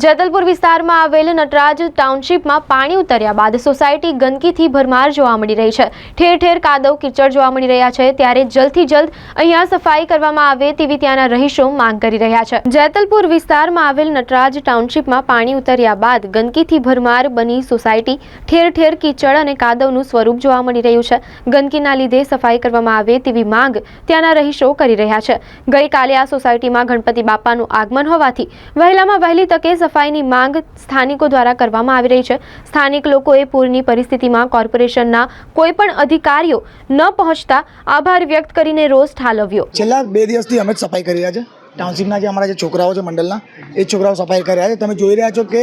જેતલપુર વિસ્તારમાં આવેલ નટરાજ ટાઉનશીપમાં પાણી ઉતર્યા બાદ સોસાયટી ગંદકીથી ભરમાર જોવા મળી રહી છે. ઠેર ઠેર કાદવ કિચડ જોવા મળી રહ્યા છે. ત્યારે જલ્દથી જલ્દ અહીંયા સફાઈ કરવામાં આવે તેવી ત્યાંના રહીશો માંગ કરી રહ્યા છે. જેતલપુર વિસ્તારમાં આવેલ નટરાજ ટાઉનશીપમાં પાણી ઉતર્યા બાદ ગંદકીથી ભરમાર બની સોસાયટી ઠેર ઠેર કિચડ અને કાદવનું સ્વરૂપ જોવા મળી રહ્યું છે. ગંદકીના લીધે સફાઈ કરવામાં આવે તેવી માંગ ત્યાંના રહીશો કરી રહ્યા છે. ગઈકાલે આ સોસાયટીમાં ગણપતિ બાપાનું આગમન હોવાથી વહેલામાં વહેલી તકે સફાઈની માંગ સ્થાનિકો દ્વારા કરવામાં આવી રહી છે. સ્થાનિક લોકોએ પૂરની પરિસ્થિતિમાં કોર્પોરેશનના કોઈ પણ અધિકારીઓ ન પહોંચતા આભાર વ્યક્ત કરીને રોષ ઠાલવ્યો. છેલ્લા બે દિવસથી અમે સફાઈ કરી રહ્યા છે. ટાઉનશીપના જે અમારા જે છોકરાઓ છે મંડળના એ છોકરાઓ સફાઈ કર્યા છે. તમે જોઈ રહ્યા છો કે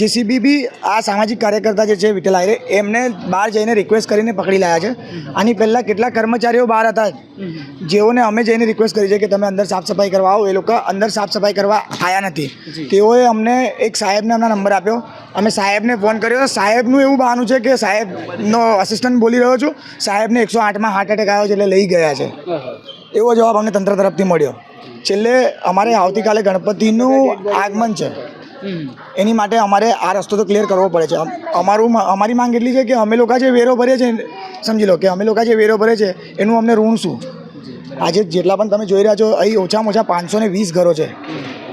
જેસીબી બી આ સામાજિક કાર્યકર્તા જે છે વિઠ્ઠલ આયરે એમને બહાર જઈને રિક્વેસ્ટ કરીને પકડી લાયા છે. આની પહેલાં કેટલા કર્મચારીઓ બહાર હતા? જેઓને અમે જઈને રિક્વેસ્ટ કરી છે કે તમે અંદર સાફ સફાઈ કરવા આવો. એ લોકો અંદર સાફ સફાઈ કરવા આવ્યા નથી. તેઓએ અમને એક સાહેબને અમને નંબર આપ્યો. અમે સાહેબને ફોન કર્યો. સાહેબનું એવું બહાનું છે કે સાહેબનો અસિસ્ટન્ટ બોલી રહ્યો છું. સાહેબને એકસો આઠમાં હાર્ટ એટેક આવ્યો છે એટલે લઈ ગયા છે. એવો જવાબ અમને તંત્ર તરફથી મળ્યો. છેલ્લે અમારે આવતીકાલે ગણપતિનું આગમન છે. એની માટે અમારે આ રસ્તો તો ક્લિયર કરવો પડે છે. અમારું અમારી માંગ એટલી છે કે અમે લોકો જે વેરો ભરે છે સમજી લો કે અમે લોકો જે વેરો ભરે છે એનું અમને ઋણ શું? આજે જેટલા પણ તમે જોઈ રહ્યા છો અહીં ઓછામાં ઓછા પાંચસો ને વીસ ઘરો છે.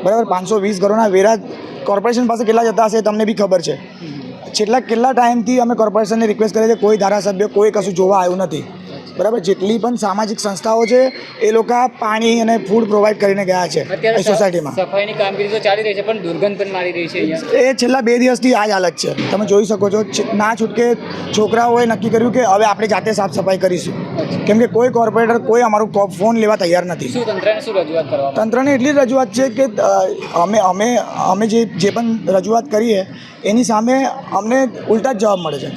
બરાબર પાંચસો વીસ ઘરોના વેરા કોર્પોરેશન પાસે કેટલા જતા હશે તમને બી ખબર છે. છેલ્લા કેટલા ટાઈમથી અમે કોર્પોરેશનને રિક્વેસ્ટ કરીએ છીએ કોઈ ધારાસભ્ય કોઈ કશું જોવા આવ્યું નથી. બરાબર? જેટલી પણ સામાજિક સંસ્થાઓ છે એ લોકો પાણી અને ફૂડ પ્રોવાઈડ કરીને ગયા છે એ સોસાયટીમાં સફાઈની કામગીરી તો ચાલી રહી છે પણ દુર્ગંધ પણ મારી રહી છે એ છેલ્લા બે દિવસથી આ જ હાલત છે. તમે જોઈ શકો છો ના છૂટકે છોકરાઓએ નક્કી કર્યું કે હવે આપણે જાતે સાફ સફાઈ કરીશું. કેમ કે કોઈ કોર્પોરેટર કોઈ અમારું ફોન લેવા તૈયાર નથી. તંત્રને એટલી જ રજૂઆત છે કે અમે અમે અમે જે જે પણ રજૂઆત કરીએ એની સામે અમને ઉલટા જ જવાબ મળે છે.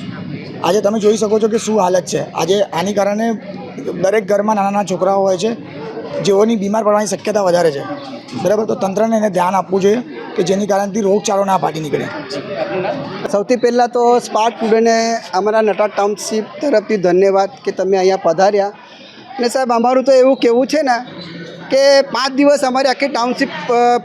આજે તમે જોઈ શકો છો કે શું હાલત છે. આજે આની કારણે દરેક ઘરમાં નાના નાના છોકરાઓ હોય છે, જેઓની બીમાર પડવાની શક્યતા વધારે છે. બરાબર? તો તંત્રને એને ધ્યાન આપવું જોઈએ કે જેની કારણથી રોગચાળો ના ફાટી નીકળે. સૌથી પહેલાં તો સ્પાર્ક ટુડેને અમારા નટા ટાઉનશીપ તરફથી ધન્યવાદ કે તમે અહીંયા પધાર્યા. ને સાહેબ, અમારું તો એવું કહેવું છે ને કે પાંચ દિવસ અમારી આખી ટાઉનશીપ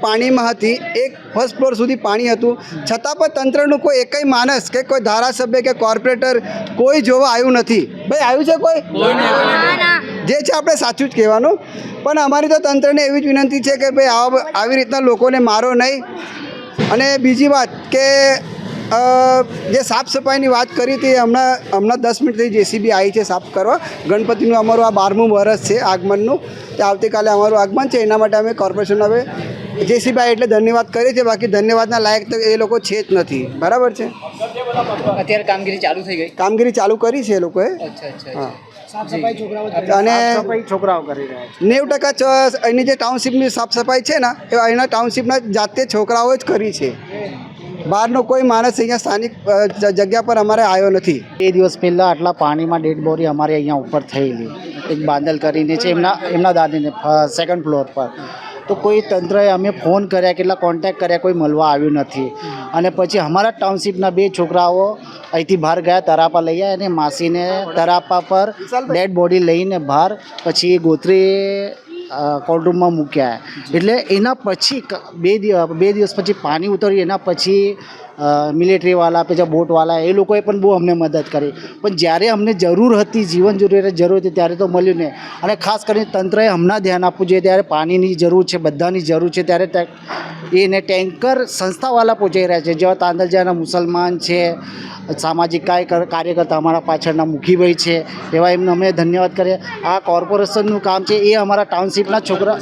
પાણીમાં હતી. એક ફર્સ્ટ ફ્લોર સુધી પાણી હતું. છતાં પણ તંત્રનું કોઈ એકય માણસ કે કોઈ ધારાસભ્ય કે કોર્પોરેટર કોઈ જોવા આવ્યું નથી. ભાઈ આવ્યું છે કોઈ? જે છે આપણે સાચું જ કહેવાનું. પણ અમારી તો તંત્રને એવી જ વિનંતી છે કે ભાઈ આવા આવી રીતના લોકોને મારો નહીં. અને બીજી વાત કે જે સાફ સફાઈની વાત કરી હતી હમણાં હમણાં દસ મિનિટથી જેસીબી આવી છે સાફ કરવા. ગણપતિનું અમારું આ બારમું વરસ છે આગમનનું. તે આવતીકાલે અમારું આગમન છે. એના માટે અમે કોર્પોરેશન હવે જેસીબી એટલે ધન્યવાદ કરીએ છીએ. બાકી ધન્યવાદના લાયક તો એ લોકો છે જ નથી. બરાબર છે? અત્યારે કામગીરી ચાલુ થઈ ગઈ. કામગીરી ચાલુ કરી છે એ લોકોએ. અને નેવું ટકા એની અહીંની જે ટાઉનશીપની સાફ સફાઈ છે ને એ અહીંના ટાઉનશીપના જાતે છોકરાઓ જ કરી છે. બહારનો કોઈ માણસ અહીંયા સ્થાનિક જગ્યા પર અમારે આવ્યો નથી. બે દિવસ પહેલાં આટલા પાણીમાં ડેડ બોડી અમારે અહીંયા ઉપર થયેલી. એક બાંદલ કરીને છે એમના એમના દાદીને સેકન્ડ ફ્લોર પર. તો કોઈ તંત્રએ અમે ફોન કર્યા કેટલા કોન્ટેક્ટ કર્યા કોઈ મળવા આવ્યું નથી. અને પછી અમારા ટાઉનશીપના બે છોકરાઓ અહીંથી બહાર ગયા તરાપા લઈ આવ્યા. અને માસીને તરાપા પર ડેડ બોડી લઈને બહાર પછી ગોત્રી કોર્ટરૂમમાં મૂક્યા. એટલે એના પછી બે દિવસ બે દિવસ પછી પાણી ઉતર્યું એના પછી મિલિટરીવાળા પછી બોટવાળા એ લોકોએ પણ બહુ અમને મદદ કરી. પણ જ્યારે અમને જરૂર હતી જીવન જરૂરિયાત જરૂર હતી ત્યારે તો મળ્યું નહીં. અને ખાસ કરીને તંત્રએ હમણાં ધ્યાન આપવું જોઈએ ત્યારે પાણીની જરૂર છે બધાની જરૂર છે ત્યારે એને ટેન્કર સંસ્થાવાળા પહોંચાઈ રહ્યા છે. જેવા તાંદલજાના મુસલમાન છે સામાજિક કાર્ય કાર્યકર્તા અમારા પાછળના મુખીભાઈ છે એવા એમને અમે ધન્યવાદ કરીએ. આ કોર્પોરેશનનું કામ છે એ અમારા ટાઉનશીપના છોકરા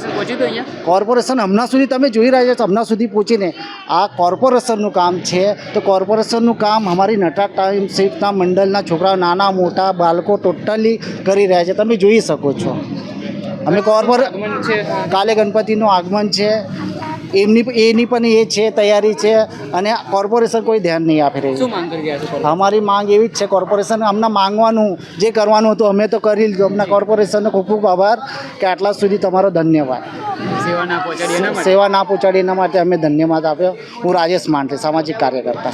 કોર્પોરેશન હમણાં સુધી તમે જોઈ રહ્યા છો હમણાં સુધી પહોંચીને. આ કોર્પોરેશનનું કામ છે તો કોર્પોરેશનનું કામ અમારી નટા ટાઉનશીપના મંડળના છોકરાઓ નાના મોટા બાળકો ટોટલી કરી રહ્યા છે. તમે જોઈ શકો છો. અમે કોર્પોરે છે કાલે ગણપતિનું આગમન છે. એમની એની પણ એ છે તૈયારી છે અને કોર્પોરેશન કોઈ ધ્યાન નહીં આપી છો અમારી માંગ એવી જ છે કોર્પોરેશન અમને માંગવાનું જે કરવાનું હતું અમે તો કરી લીધું. અમને કોર્પોરેશનનો ખૂબ ખૂબ આભાર કે આટલા સુધી તમારો ધન્યવાદ. સેવા ના પહોંચાડી એના માટે? અમે ધન્યવાદ આપ્યો. હું રાજેશ માંડે સામાજિક કાર્યકર્તા.